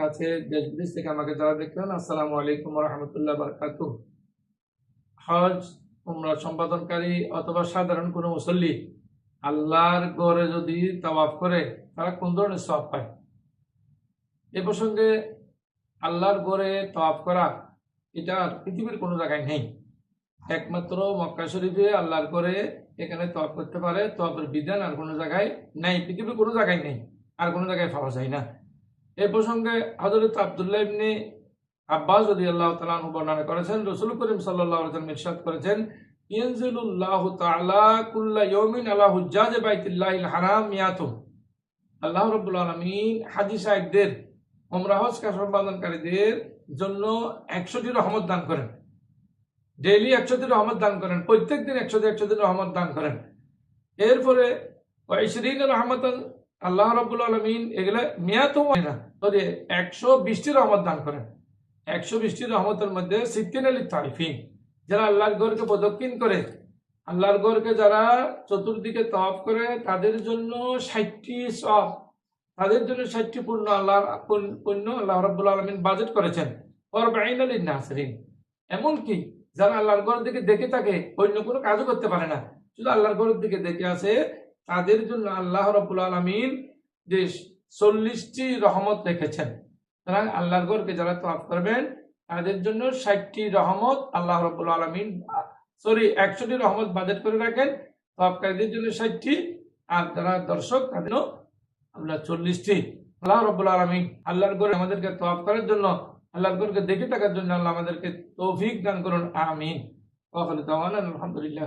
কাছে দেশ বিদেশ থেকে আমাকে যারা আসসালামু আলাইকুম হজ, উমরা সম্পাদনকারী অথবা সাধারণ কোনো মুসল্লি, আল্লাহর ঘরে যদি তাওয়াফ করে, তারা কোন ধরনের সওয়াব পায়? এ প্রসঙ্গে আল্লাহর ঘরে তাওয়াফ করা, এটা পৃথিবীর কোনো জায়গায় নেই। একমাত্র মক্কা শরীফে আল্লাহর করে এখানে তপ করতে পারে। তপের বিধান আর কোনো জায়গায় নেই। পৃথিবীর কোনো জায়গায় নেই। আর কোনো জায়গায় পাওয়া যায় না। এ প্রসঙ্গে হজরত আবদুল্লাহ ইবনে আব্বাস যদি আল্লাহ তালা বর্ণনা করেছেন। রসুল করিম সাল্লাহ ইরশাদ করেছেন, ইয়ানজিলুল্লাহ তাআলা আল্লাহ সাহেবদের জন্য একশোটি রহমত দান করেন। ডেইলি একশোটি রহমত দান করেন, প্রত্যেক দিন একশো একশো একশোটি রহমত দান করেন। এরপরে ইসরিন রহমত আল্লাহ রাবুল আলমিন এগুলো মেয়াতো হয় না তবে একশো বিশটি রহমত দান করেন। একশো বিশটি রহমতের মধ্যে সিদ্দিন আলী তারিফিন, যারা আল্লাহর গড়কে প্রদক্ষিণ করে, আল্লাহর গড়কে যারা চতুর্দিকে তফ করে, তাদের জন্য ষাটটি সব তাদের জন্য ষাটটি পূর্ণ আল্লাহ পূর্ণ আল্লাহ রাবুল আলমিন বাজেট করেছেন। ওর বাইন আলী নাসরিন, এমনকি যারা আল্লাহর ঘরের দিকে দেখে থাকে, অন্য কোনো কাজও করতে পারে না। শুধু আল্লাহর ঘরের দিকে দেখে আছে তাদের জন্য আল্লাহ রবুল আলমিন যে চল্লিশটি রহমত রেখেছেন। সুতরাং আল্লাহর ঘরকে যারা তফ করবেন, তাদের জন্য ষাটটি রহমত আল্লাহ রবুল আলমিন, সরি, একশোটি রহমত বাজেট করে রাখেন। তফকারীদের জন্য ষাটটি, আর যারা দর্শক, তাদেরও আমরা চল্লিশটি। আল্লাহ রবুল আলমিন আল্লাহর ঘরে আমাদেরকে তফ করার জন্য আল্লাহর ঘরকে দেখে থাকার জন্য আল্লাহ আমাদেরকে তৌফিক দান করুন আমিন। আলহামদুলিল্লাহ